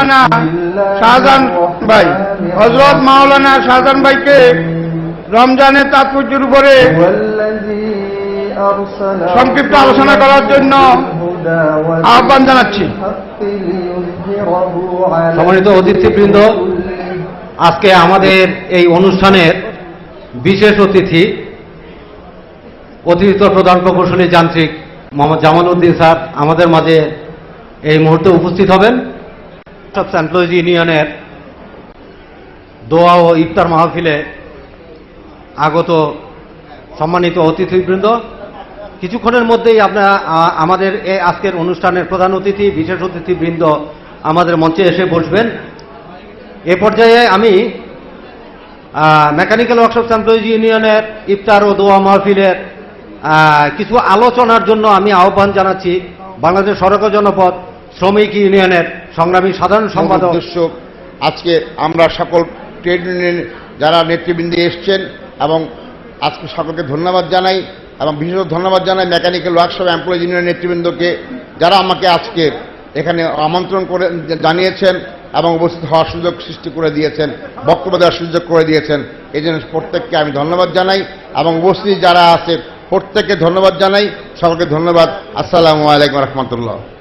মাওলানা শাহজাহান ভাই। হজরত মাওলানা শাহজাহান ভাইকে রমজানের তাৎপর্যের উপরে সংক্ষিপ্ত আলোচনা করার জন্য আহ্বান জানাচ্ছি। সম্মানিত অতিথিবৃন্দ, আজকে আমাদের এই অনুষ্ঠানের বিশেষ অতিথি অতিরিক্ত প্রধান প্রকৌশলী যান্ত্রিক মোহাম্মদ জামাল উদ্দিন স্যার আমাদের মাঝে এই মুহূর্তে উপস্থিত হবেন। এমপ্লয়িজ ইউনিয়নের দোয়া ও ইফতার মাহফিলে আগত সম্মানিত অতিথিবৃন্দ। কিছুক্ষণের মধ্যেই আপনারা আমাদের এই আজকের অনুষ্ঠানের প্রধান অতিথি, বিশেষ অতিথিবৃন্দ আমাদের মঞ্চে এসে বসবেন। এ পর্যায়ে আমি মেকানিক্যাল ওয়ার্কশপ এমপ্লয়িজ ইউনিয়নের ইফতার ও দোয়া মাহফিলের কিছু আলোচনার জন্য আমি আহ্বান জানাচ্ছি বাংলাদেশ সড়ক জনপথ শ্রমিক ইউনিয়নের সংগ্রামী সাধারণ সম্পাদক। উদ্দেশ্য আজকে আমরা সকল ট্রেড ইউনিয়ন যারা নেতৃবৃন্দে এসছেন এবং আজকে সকলকে ধন্যবাদ জানাই এবং বিশেষ ধন্যবাদ জানাই মেকানিক্যাল ওয়ার্কশপ এমপ্লয়িজ ইউনিয়ন নেতৃবৃন্দকে যারা আমাকে আজকে এখানে আমন্ত্রণ করে জানিয়েছেন এবং উপস্থিত হওয়ার সুযোগ সৃষ্টি করে দিয়েছেন বক্তব্য দেওয়ার সুযোগ করে দিয়েছেন এই জন্য প্রত্যেককে আমি ধন্যবাদ জানাই এবং উপস্থিত যারা আছে প্রত্যেককে ধন্যবাদ জানাই। সকলকে ধন্যবাদ। আসসালামু আলাইকুম রহমতুল্লাহ।